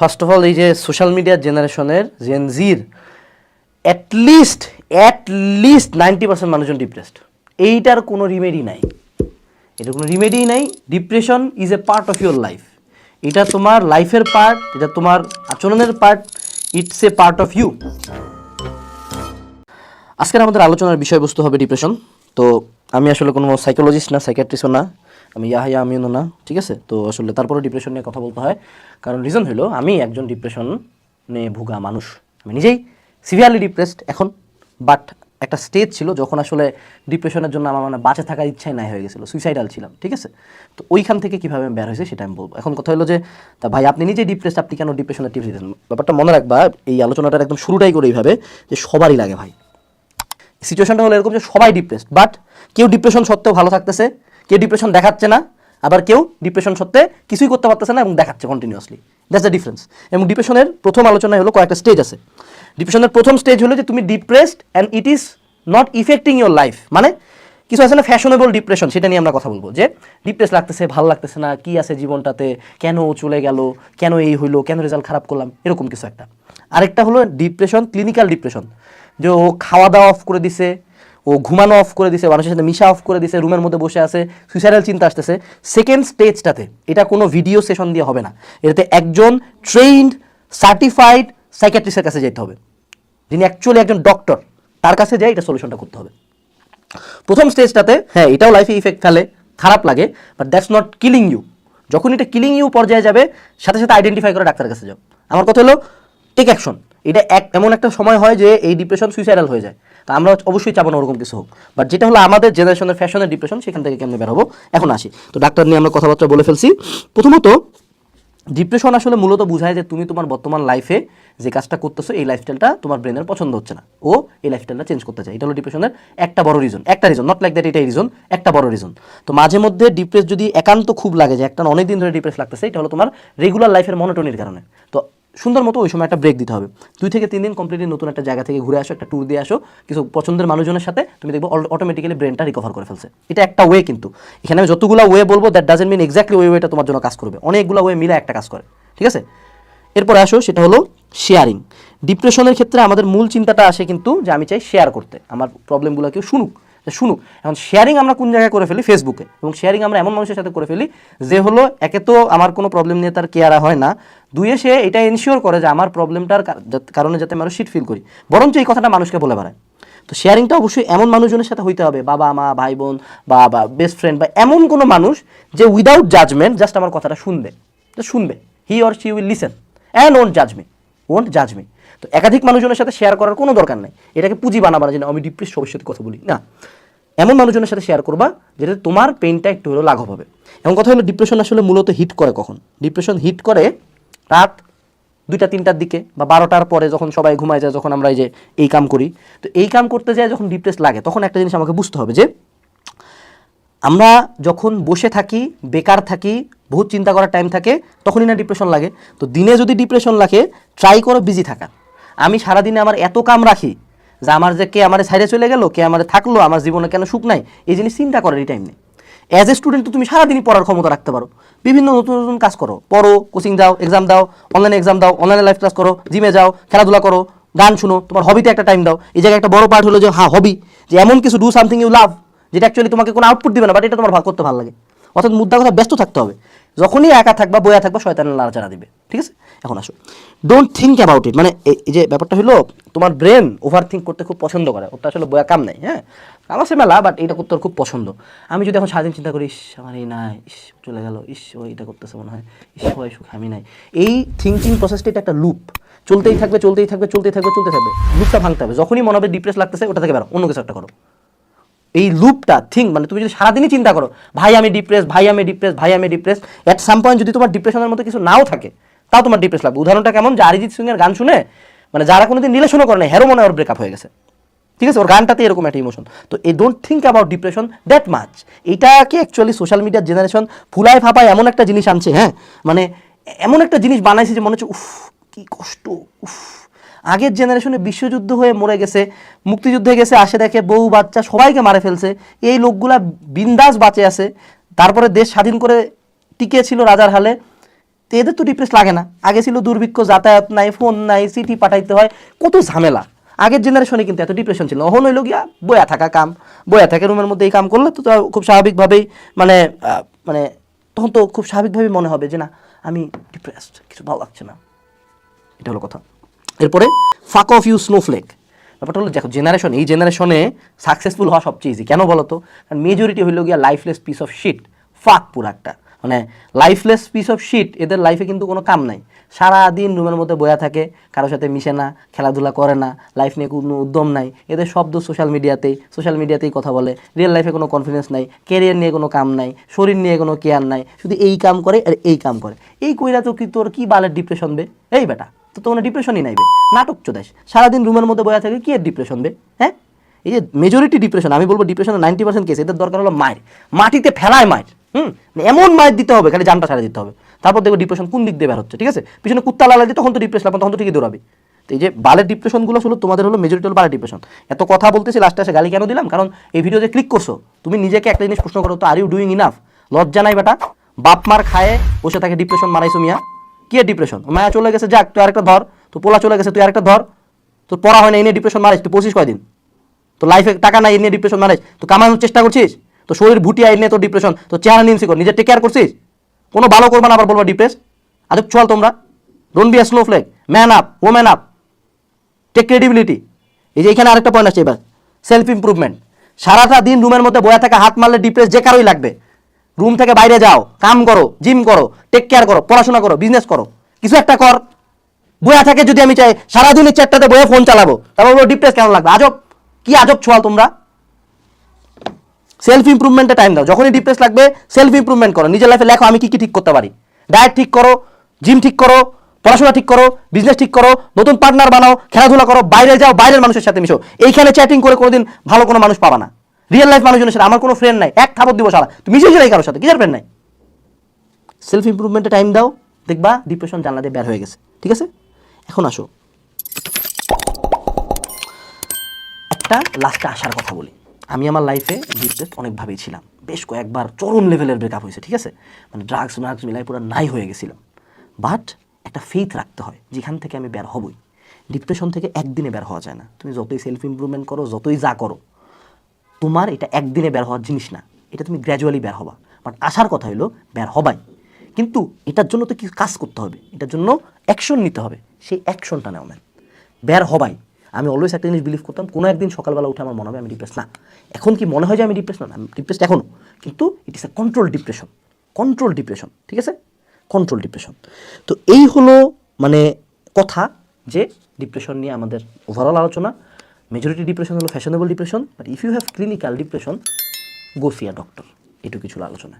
First of all এই যে social media জেনারেশনের জেন জির at least at least ninety percent মানুষজন ডিপ্রেসড এইটার কোনো রিমেডি নাই। এটার কোনো রিমেডি নাই। Depression is a part of your life এটা তোমার লাইফের পার্ট এটা তোমার আচরণের part it's a part of you আজকের আমাদের আলোচনার বিষয়বস্তু হবে ডিপ্রেশন তো আমি আসলে কোনো সাইকোলজিস্ট না সাইকিয়াট্রিস্টও না। আমি ইয়াহিয়া আমিও না ঠিক আছে? তো আসলে তারপরে ডিপ্রেশন নিয়ে কথা বলতে হয়। কারণ রিজন হলো, আমি একজন ডিপ্রেশন নিয়ে ভুগা মানুষ। আমি নিজেই সিভিয়ারলি ডিপ্রেসড এখন। বাট একটা স্টেজ ছিল যখন আসলে ডিপ্রেশনের জন্য আমার মানে বাঁচে থাকার ইচ্ছাই নাই হয়ে গেছিল। সুইসাইডাল ছিলাম, ঠিক আছে? তো ওইখান থেকে কীভাবে আমি বের হয়েছে সেটা আমি বলব। এখন কথা হলো যে, তা ভাই, আপনি নিজেই ডিপ্রেসড আপনি কেন ডিপ্রেশনের টিপস দিতেন ব্যাপারটা মনে রাখবা, এই আলোচনাটার একদম শুরুটাই করে এইভাবে যে সবারই লাগে ভাই। সিচুয়েশনটা হলো এরকম যে সবাই ডিপ্রেসড বাট কেউ ডিপ্রেশন সত্ত্বেও ভালো থাকতেছে। কেউ ডিপ্রেশন দেখাচ্ছে না, আবার কেউ ডিপ্রেশন সত্ত্বে কিছুই করতে পারতেছে না এবং দেখাচ্ছে কন্টিনিউয়াসলি দ্যাটস দ্য ডিফারেন্স এবং ডিপ্রেশনের প্রথম আলোচনায় হলো কয়েকটা স্টেজ আছে। ডিপ্রেশনের প্রথম স্টেজ হলো যে তুমি depressed and it is not affecting your life মানে কিছু আছে না ফ্যাশনেবল ডিপ্রেশন সেটা নিয়ে আমরা কথা বলব। যে ডিপ্রেস লাগতেছে, ভালো লাগতেছে না, কি আছে জীবনটাতে, কেন চলে গেল, কেন এই হইল, কেন রেজাল্ট খারাপ করলাম, এরকম কিছু একটা। আরেকটা হলো ডিপ্রেশন ক্লিনিক্যাল ডিপ্রেশন যে ও খাওয়া দাওয়া অফ করে দিছে ও ঘুমানো অফ করে দিছে, মানুষের সাথে মিশা অফ করে দিছে, রুমের মধ্যে বসে আছে সুইসাইডাল চিন্তা আসতেছে। সেকেন্ড স্টেজটাতে এটা কোনো ভিডিও সেশন দিয়ে হবে না। এটাতে একজন ট্রেইনড সার্টিফাইড সাইকিয়াট্রিস্টের কাছে যেতে হবে। যিনি অ্যাকচুয়ালি একজন ডক্টর তার কাছে যাই এটা সলিউশনটা করতে হবে। প্রথম স্টেজটাতে হ্যাঁ এটাও লাইফে ইফেক্ট ফেলে, খারাপ লাগে but that's not killing you যখন এটা কিলিং ইউ পর্যায়ে যাবে, সাথে সাথে আইডেন্টিফাই করে ডাক্তারের কাছে যাও। আমার কথা হলো টেক অ্যাকশন এটা এক, এমন একটা সময় হয় যে এই ডিপ্রেশন সুইসাইডাল হয়ে যায়। তা আমরা অবশ্যই চাবো না ওরকম কিছু হোক। বাট যেটা হলো আমাদের জেনারেশনের ফ্যাশনের ডিপ্রেশন সেখান থেকে কেমনে বেরোবো? এখন আসি। তো ডাক্তার নিয়ে আমরা কথাবার্তা বলে ফেলছি। প্রথমত ডিপ্রেশন আসলে মূলত বোঝায় যে তুমি তোমার বর্তমান লাইফে যে কাজটা করতেছো, এই লাইফস্টাইলটা তোমার ব্রেনের পছন্দ হচ্ছে না। ও এই লাইফস্টাইলটা চেঞ্জ করতে চায়। এটা হলো ডিপ্রেশনের একটা বড় রিজন একটা রিজন নট লাইক দ্যাট এটাই রিজন একটা বড় রিজন তো মাঝে মধ্যে ডিপ্রেস যদি একান্ত খুব লাগে যে একটা অনেক দিন ধরে ডিপ্রেস লাগতেছে, এটা হলো তোমার রেগুলার লাইফের মনোটনির কারণে। তো সুন্দর মতো ওই সময় একটা ব্রেক দিতে হবে। দুই থেকে তিন দিন কমপ্লিটলি নতুন একটা জায়গা থেকে ঘুরে আসো, একটা ট্যুর দিয়ে আসো, কিছু পছন্দের মানুষজনের সাথে তুমি দেখব অটোমেটিক্যালি ব্রেনটা রিকভার করে ফেলছে। এটা একটা ওয়ে কিন্তু। এখানে আমি যতগুলো ওয়ে বলব দ্যাট ডাজেন্ট মিন এক্স্যাক্টলি ওই ওয়েটা তোমার জন্য কাজ করবে। অনেকগুলো ওয়ে মিলে একটা কাজ করে, ঠিক আছে? এরপরে আসো, সেটা হলো শেয়ারিং ডিপ্রেশনের ক্ষেত্রে আমাদের মূল চিন্তাটা আসে কিন্তু যে আমি চাই শেয়ার করতে। আমার প্রবলেমগুলো কেউ শুনুক শুনুক। এখন শেয়ারিং আমরা কোন জায়গায় করে ফেলি? ফেসবুকে এবং শেয়ারিং আমরা এমন মানুষের সাথে করে ফেলি যে হলো, একে তো আমার কোনো প্রবলেম নিয়ে তার কেয়ারা হয় না। দুইয়ে সে এটা এনশিওর করে যে আমার প্রবলেমটার কারণে যাতে আরও শিট ফিল করি। বরঞ্চ এই কথাটা মানুষকে বলে বেড়ায়। তো শেয়ারিংটা অবশ্যই এমন মানুষজনের সাথে হইতে হবে, বাবা, মা ভাই বোন বা বেস্ট ফ্রেন্ড বা এমন কোনো মানুষ যে উইদাউট জাজমেন্ট জাস্ট আমার কথাটা শুনবে। তো শুনবে। He or she will listen and won't জাজ মি ওন্ট জাজ মি তো একাধিক মানুষজনের সাথে শেয়ার করার কোনো দরকার নেই। এটাকে পুঁজি বানাবার জন্য আমি ডিপ্রেস ভবিষ্যতে কথা বলি। না। এমন মানুষজনের সাথে শেয়ার করবা যেটা তোমার পেইনটা একটু হলেও লাঘব হবে। এমন কথা হলো ডিপ্রেশন আসলে মূলত হিট করে কখন? ডিপ্রেশন হিট করে রাত দুইটা, তিনটার দিকে বা বারোটার পরে যখন সবাই ঘুমায় যায়, যখন আমরা এই যে এই কাম করি, তো এই কাম করতে যায় যখন ডিপ্রেস লাগে, তখন একটা জিনিস আমাকে বুঝতে হবে যে আমরা যখন বসে থাকি, বেকার থাকি, বহুত চিন্তা করার টাইম থাকে, তখনই না ডিপ্রেশন লাগে। তো দিনে যদি ডিপ্রেশন লাগে ট্রাই করো বিজি থাকা। আমি সারাদিনে আমার এত কাম রাখি যে আমার যে কে আমার সাইডে চলে গেল, কে আমার থাকল, আমার জীবনে কেন সুখ নাই, এই জিনিস চিন্তা করার এই টাইম নেই। অ্যাজ এ স্টুডেন্ট তো তুমি সারাদিনই পড়ার ক্ষমতা রাখতে পারো। বিভিন্ন নতুন নতুন কাজ করো। পড়ো কোচিং যাও এক্সাম দাও অনলাইনে এক্সাম দাও অনলাইনে লাইভ ক্লাস করো জিমে যাও, খেলাধুলা করো, গান শুনো, তোমার হবিতে একটা টাইম দাও। এই জায়গায় একটা বড় পার্ট হলো যে হ্যাঁ হবি যে এমন কিছু ডু সামথিং ইউ লাভ যেটা অ্যাকচুয়ালি তোমাকে কোনো আউটপুট দিবে না বাট এটা তোমার ভাগ করতে ভালো লাগে। অর্থাৎ মুদ্রা কথা ব্যস্ত থাকতে হবে। যখনই একা থাকবা, বয়া থাকবা, শয়তানের নাড়াচাড়া দিবে। ঠিক আছে? এখন আসো। ডোন্ট থিঙ্ক অ্যাবাউট ইট মানে এই যে ব্যাপারটা হলো, তোমার ব্রেন ওভার থিঙ্ক করতে খুব পছন্দ করে। ওটা আসলে বয়া কাম নাই হ্যাঁ? কাম আছে মেলা বাট এটা করতে খুব পছন্দ। আমি যদি এখন সারাদিন চিন্তা করি, ইস, আমার এই নাই, ইস, চলে গেল, ইস, ও এটা করতেছে মনে হয়, ইস ওই সুখ, আমি নাই। এই থিঙ্কিং প্রসেসটা এটা একটা লুপ চলতেই থাকবে চলতেই থাকবে চলতেই থাকবে চলতে থাকবে। লুপটা ভাঙতে হবে। যখনই মনে হবে ডিপ্রেস লাগতেছে, ওটা থেকে বেরো অন্য কিছু একটা করো। এই লুপটা থিঙ্ক মানে তুমি যদি সারাদিনই চিন্তা করো, ভাই, আমি ডিপ্রেস ভাই, আমি ডিপ্রেস ভাই, আমি ডিপ্রেস অ্যাট সাম পয়েন্ট যদি তোমার ডিপ্রেশনের মতো কিছু নাও থাকে তাও তোমার ডিপ্রেস লাগবে। উদাহরণটা কেমন? যে অরিজিৎ সিং এর গান শুনে মানে যারা কোনোদিন রিলেশনও করে না হেরো মনে ওর ব্রেকআপ হয়ে গেছে। ঠিক আছে? ওর গানটাতে এরকম একটা ইমোশন তো এই don't think about depression that much এটাকে অ্যাকচুয়ালি সোশ্যাল মিডিয়ার জেনারেশন ফুলায় ফাপায় এমন একটা জিনিস আনছে হ্যাঁ? মানে এমন একটা জিনিস বানাইছে যে মনে হচ্ছে, উফ, কি কষ্ট, উফ। আগের জেনারেশনে বিশ্বযুদ্ধ হয়ে মরে গেছে, মুক্তিযুদ্ধে গেছে, আসে দেখে বউ, বাচ্চা সবাইকে মারে ফেলছে। এই লোকগুলা বিন্দাস বাঁচে আছে। তারপরে দেশ স্বাধীন করে টিকে ছিল রাজার হালে। তো এদের তো ডিপ্রেস লাগে না। আগে ছিল দুর্ভিক্ষ, যাতায়াত নাই ফোন নাই চিঠি পাঠাইতে হয়, কত ঝামেলা। আগের জেনারেশনে কিন্তু এত ডিপ্রেশন ছিল। অহন হইল গিয়া বয়া থাকা কাম। বয়া থাকে রুমের মধ্যে এই কাম করলে তো খুব স্বাভাবিকভাবেই মানে মানে তখন তো খুব স্বাভাবিকভাবেই মনে হবে যে না, আমি ডিপ্রেসড কিছু ভালো লাগছে না। এটা হলো কথা। এরপরে ফাক অফ ইউ স্নোফ্লেক ব্যাপারটা হলো, দেখো জেনারেশন এই জেনারেশনে সাকসেসফুল হওয়া সবচেয়ে ইজি কেন বলো তো কারণ মেজরিটি হইল গিয়া লাইফলেস পিস অফ শিট ফাক পুরো একটা। মানে লাইফলেস পিস অফ শিট এদের লাইফে কিন্তু কোনো কাম নাই। সারা দিন রুমের মধ্যে বয়া থাকে কারোর সাথে মিশে না, খেলাধুলা করে না লাইফ নিয়ে কোনো উদ্যম নাই। এদের শব্দ সোশ্যাল মিডিয়াতেই সোশ্যাল মিডিয়াতেই কথা বলে। রিয়েল লাইফে কোনো কনফিডেন্স নাই ক্যারিয়ার নিয়ে কোনো কাম নাই, শরীর নিয়ে কোনো কেয়ার নাই, শুধু এই কাম করে আর এই কাম করে। এই কইরা তো কি তোর কি বালের ডিপ্রেশন বে? এই বেটা, তো তোমার ডিপ্রেশনই নাইবে নাটক চোদাইস সারাদিন রুমের মধ্যে বয়া থাকে, কি এর ডিপ্রেশন বে? হ্যাঁ? এই যে মেজরিটি ডিপ্রেশন আমি বলব ডিপ্রেশনের নাইনটি পার্সেন্ট কেস এদের দরকার হলো মায়ের। মাটিতে ফেলায় মায়ের। হুম? মানে এমন মায়ের দিতে হবে, খালি জানটা ছাড়া দিতে হবে। তারপর দেখব ডিপ্রেশন কোন দিক দিয়ে বের হচ্ছে ঠিক আছে? পিছনে কুত্তা লাগালে তখন তো ডিপ্রেশন তখন তো ঠিকই দৌড়াবে। এই যে বালের ডিপ্রেশনগুলো হলো তোমাদের হলো মেজরিটি হলো বালের ডিপ্রেশন এত কথা বলতেছি লাস্টে এসে গালি কেন দিলাম? কারণ এই ভিডিওতে ক্লিক করছ। তুমি নিজেকে একটা জিনিস প্রশ্ন করো, তো আর ইউ ডুইং ইনাফ লজ্জা নাই বেটা। বাপ মার খায়ে বসে তাকে ডিপ্রেশন মারাইছো মিয়া। কি ডিপ্রেশন মায়া চলে গেছে, যাক, তুই আরেকটা ধর। তো পোলা চলে গেছে, তুই আরেকটা ধর। তোর পড়া হয় না, এই নিয়ে ডিপ্রেশন মারিস তুই পঁচিশ কয়দিন? তো লাইফে টাকা নাই, এই নিয়ে ডিপ্রেশন মারিস তো কামানোর চেষ্টা করছিস? তো শরীর এই নিয়ে তোর ডিপ্রেশন তো চেহারা নিমসি কর নিজের টেক কেয়ার করছিস? কোনো ভালো করবা না আবার বলবা ডিপ্রেস আজব চল তোমরা। Don't be a snowflake man up woman up take credibility এই যে এখানে আরেকটা পয়েন্ট আছে এবার সেলফ ইমপ্রুভমেন্ট সারাটা দিন রুমের মধ্যে বয়া থাকা, হাত মারলে ডিপ্রেস যে কারোই লাগবে। রুম থেকে বাইরে যাও, কাম করো জিম করো টেক কেয়ার করো, পড়াশোনা করো বিজনেস করো। কিছু একটা কর। বয়া থাকে যদি আমি চাই সারাদিন এই চারটাতে বয়ে ফোন চালাবো। তারপর ডিপ্রেস কেন লাগবে? আজব, কি আজব ছোয়াল তোমরা। সেলফ ইমপ্রুভমেন্টে টাইম দাও। যখনই ডিপ্রেস লাগবে সেলফ ইমপ্রুভমেন্ট করো। নিজের লাইফে লেখো, আমি কি কি ঠিক করতে পারি? ডায়েট ঠিক করো জিম ঠিক করো, পড়াশোনা ঠিক করো বিজনেস ঠিক করো, নতুন পার্টনার বানাও, খেলাধুলা করো, বাইরে যাও, বাইরের মানুষের সাথে মিশো। এইখানে চ্যাটিং করে কোনোদিন ভালো কোনো মানুষ পাবা না। রিয়েল লাইফ মানুষজনের সাথে আমার কোনো ফ্রেন্ড নাই। এক থাপত দিব সারা তুমি মিশে যাই কারোর সাথে, কিসের ফ্রেন্ড নাই? সেলফ ইমপ্রুভমেন্টে টাইম দাও, দেখবা ডিপ্রেশন জানলা দিয়ে বের হয়ে গেছে। ঠিক আছে? এখন আসো। একটা লাস্টে আসার কথা বলি। আমি আমার লাইফে ডিপ্রেসড অনেকভাবেই ছিলাম। বেশ কয়েকবার চরম লেভেলের ব্রেকআপ হয়েছে, ঠিক আছে? মানে ড্রাগস ম্রাগস মিলাই পুরো নাই হয়ে গেছিলাম। বাট একটা ফেথ রাখতে হয়, যেখান থেকে আমি বের হবই। ডিপ্রেশন থেকে একদিনে বের হওয়া যায় না। তুমি যতই সেলফ ইমপ্রুভমেন্ট করো, যতই যা করো, তোমার এটা একদিনে বের হওয়ার জিনিস না। এটা তুমি গ্র্যাজুয়ালি বের হবা। বাট আসার কথা হলো বের হবাই। কিন্তু এটার জন্য তো কিছু কাজ করতে হবে। এটার জন্য অ্যাকশন নিতে হবে। সেই অ্যাকশনটা নেও ম্যান বের হবাই। আমি অলওয়েজ একটা জিনিস বিলিভ করতাম, কোনো একদিন সকালবেলা উঠে আমার মনে হবে আমি ডিপ্রেস না। এখন কি মনে হয় যে আমি ডিপ্রেস না? আমি ডিপ্রেসড এখনও কিন্তু it is a control depression control depression ঠিক আছে? কন্ট্রোল ডিপ্রেশন তো এই হলো মানে কথা যে ডিপ্রেশন নিয়ে আমাদের ওভারঅল আলোচনা। মেজরিটি ডিপ্রেশন হলো fashionable depression but if you have clinical depression go see a doctor এটুকু কিছু আলোচনা।